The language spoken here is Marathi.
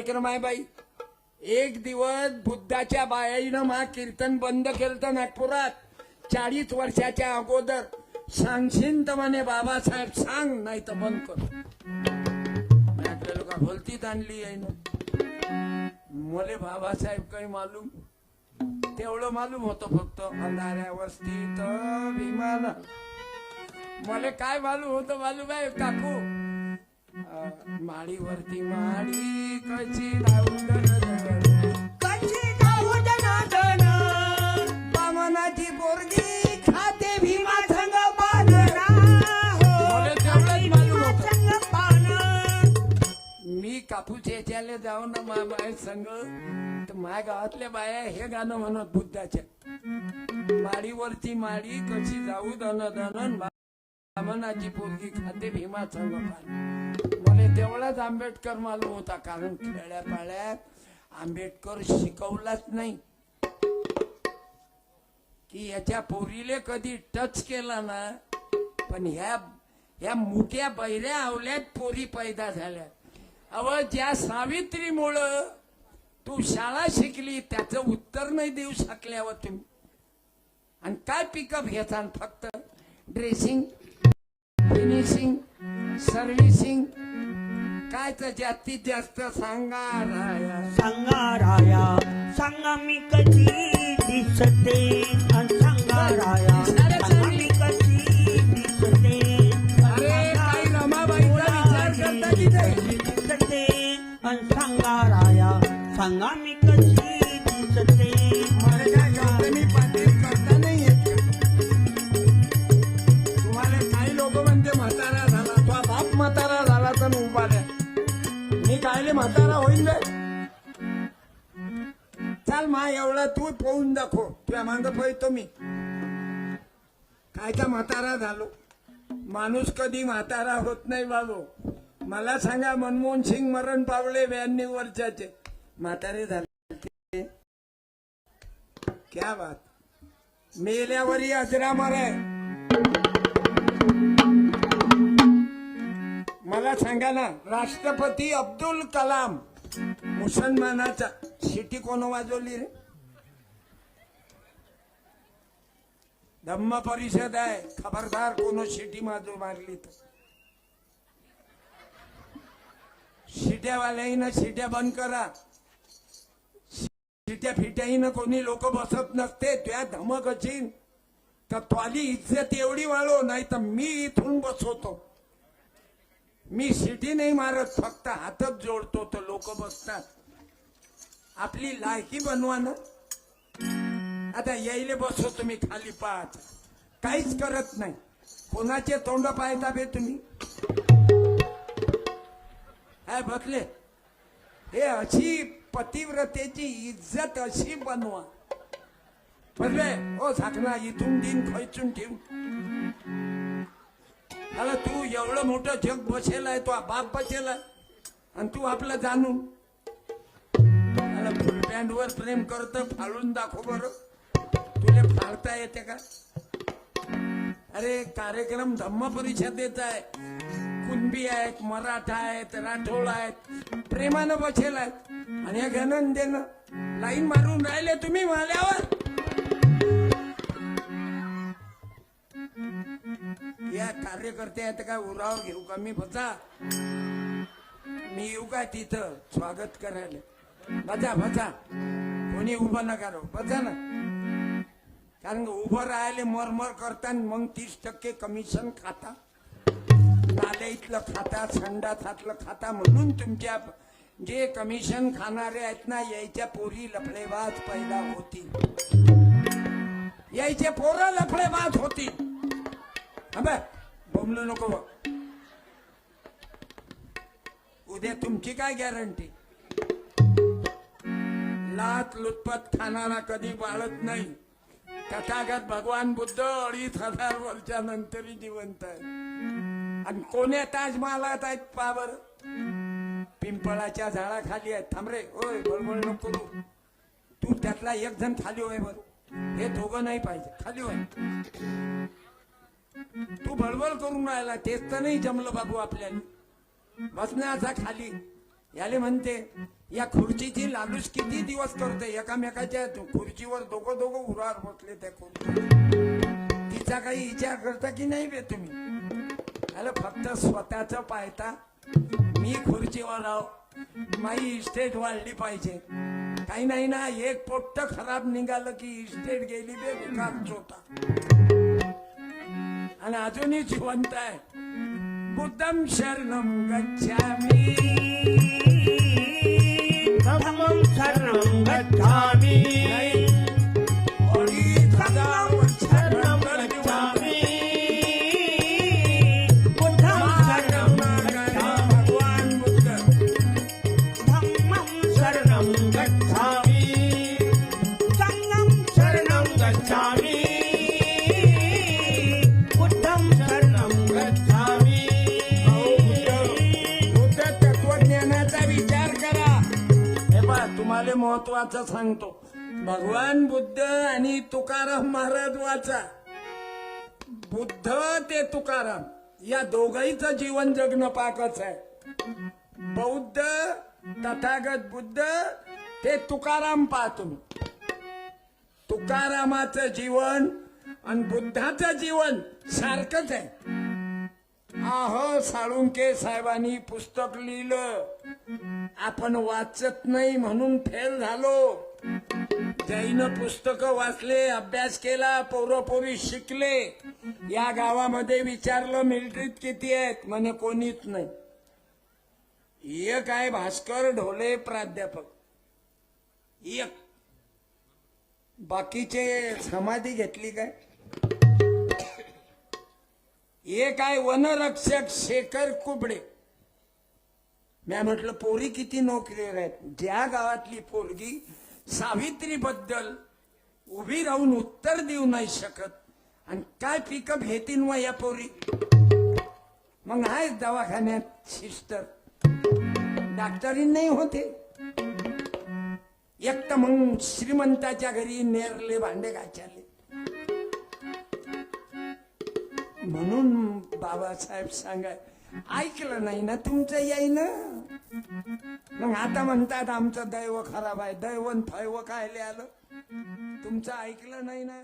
कार्यक्रम आहे बाई एक दिवस बुद्धाच्या बायाईनं मा कीर्तन बंद केलं नागपुरात. चाळीस वर्षाच्या अगोदर. सांगशीन तर म्हणे बाबासाहेब सांग नाही तर बंद कर. आपल्या लोक भलतीत आणली आहे ना. मले बाबासाहेब काही मालूम. तेवढं मालूम होतं फक्त. अंधाऱ्या वस्तीत विमान मले काय मालूम होतं मालूम आहे काकू? माडीवरती माडी खाते भीमा संग पान मी कापूस याच्याला जाऊ ना मा बाय संग तर माझ्या गावातल्या बाया हे गाणं म्हणत बुद्धाच्या. माडीवरची माडी कशी जाऊ दन दन बामनाची पोरगी खाते भीमाचा संग मला तेवढाच आंबेडकर मालूम होता कारण खेड्या पाळ्यात आंबेडकर शिकवलाच नाही. की याच्या पोरीले कधी टच केला ना पण ह्या ह्या मोठ्या बैऱ्या आवल्यात पोरी पैदा झाल्या. अव ज्या सावित्रीमुळं तू शाळा शिकली त्याचं उत्तर नाही देऊ शकल्यावर तुम्ही. आणि काय पिकअप घेता फक्त? ड्रेसिंग फिनिशिंग सर्व्हिसिंग काय तर जास्तीत जास्त सांगा राया. संगाराया सांगा मी कधी दिसते अन संगाराया सांगा एवढा तू पोहून दाखव. तुझ्या मांग पोहतो मी. कायचा म्हातारा झालो. माणूस कधी म्हातारा होत नाही बाबू. मला सांगा मनमोहन सिंग मरण पावले ब्याण्णव वर्षाचे. म्हातारे झाले. क्या बात. मेल्यावरही अजरामर आहे मला सांगा ना राष्ट्रपती अब्दुल कलाम मुसलमानाचा शिटी कोण वाजवली रे? धम्म परिषद आहे. खबरदार कोण शिटी माजू मारली तर. शिट्यावाल्याही शिट्या बंद करा. शिट्या फिट्याही कोणी लोक बसत नसते त्या धमक असीन तर त्वाली इज्जत एवढी वाळो नाही तर मी इथून बसवतो. मी शिटी नाही मारत फक्त हातच जोडतो तर लोक बसतात. आपली लायकी बनवा ना. आता यायले बसो तुम्ही खाली पाहत काहीच करत नाही. कोणाचे तोंड पाहता बे तुम्ही? काय बसले. हे अशी पतिव्रतेची इज्जत अशी बनवा. बसले. हो झाकणा इथून दिन खैचून ठेव. अरे तू एवढं मोठं जग बसेल आहे तो बाप बसेल आहे. आणि तू आपलं जाणून. फुल पॅन्ट वर प्रेम करत फाळून दाखव बरं. तुला फाडता येते का? अरे कार्यक्रम धम्म परिषदेचा आहे. कुणबी आहेत मराठा आहेत राठोड आहेत प्रेमानं बसेल आहेत. आणि हे देणं लाईन मारून राहिले तुम्ही माल्यावर. या कार्यकर्ते आहेत का उरावर घेऊ का? मी बसा. मी येऊ का तिथं? स्वागत करायला. बजा बचा कोणी उभं नका राहू. बसा ना. कारण उभं राहिले मरमर करता मग तीस टक्के कमिशन खाता. नाल्यातलं खाता संडासातलं खाता. म्हणून तुमच्या जे कमिशन खाणारे आहेत ना यायच्या पोरी लफडेबाज पहिला होतील. यायचे पोरं लफडेबाज होतील. अबे बोंबलू नको बघ. उद्या तुमची काय गॅरंटी लात लुटपत खाणारा कधी बाळत नाही. तथागत भगवान बुद्ध अडीच हजार वर्षानंतरही जिवंत आहे आणि कोण्या ताजमहालात आहेत पावर पिंपळाच्या झाडाखाली आहेत थांबरे होय बळबळ नको तू. तू त्यातला एक जण खाली होय बर. हे दोघं नाही पाहिजे. खाली होय. तू बळबळ करून राहिला. तेच तर नाही जमलं बाबू आपल्याला. बसण्याचा खाली. याले म्हणते या खुर्चीची लालूच किती दिवस करते? एकामेकाच्या खुर्चीवर दोघं दोघं उरावर बसले त्या खुर्ची तिचा काही विचार करता की नाही बे तुम्ही? अरे फक्त स्वतःच पाहता मी खुर्चीवर राव माझी इस्टेट वाढली पाहिजे. काही नाही ना एक पोट्ट खराब निघालं की इस्टेट गेली बे विकास होता आणि अजूनही जिवंत आहे. బుద్ధం శరణం గచ్చామి. ధర్మం శరణం గచ్చ महत्वाचं सांगतो. भगवान बुद्ध आणि तुकाराम महाराज वाचा बुद्ध ते तुकाराम या दोघांचं जीवन जगणं पाकच आहे. बौद्ध तथागत बुद्ध ते तुकाराम पाहतो तुकारामाचं जीवन आणि बुद्धाचं जीवन सारखंच आहे. आहो साळुंके साहेबांनी पुस्तक लिहिलं. आपण वाचत नाही म्हणून फेल झालो. जैन पुस्तक वाचले अभ्यास केला पोरोपोरी शिकले. या गावामध्ये विचारलं मिलिटरीत किती आहेत? म्हणे कोणीच नाही. एक आहे भास्कर ढोले प्राध्यापक. एक. बाकीचे समाधी घेतली काय? एक आहे वनरक्षक शेखर कुबडे? मी म्हटलं पोरी किती नोकरीवर आहेत. ज्या गावातली पोरगी सावित्रीबद्दल उभी राहून उत्तर देऊ नाही शकत. आणि काय पिकअप घेतील मग या पोरी? मग आहे दवाखान्यात सिस्टर डॉक्टरी नाही होते. एक तर मग श्रीमंताच्या घरी नेरले भांडे घाचाले म्हणून बाबासाहेब सांगाय ऐकलं नाही ना तुमचं येईन मग आता म्हणतात आमचं दैव खराब आहे. दैवन फैव कायले आलं. तुमचं ऐकलं नाही ना?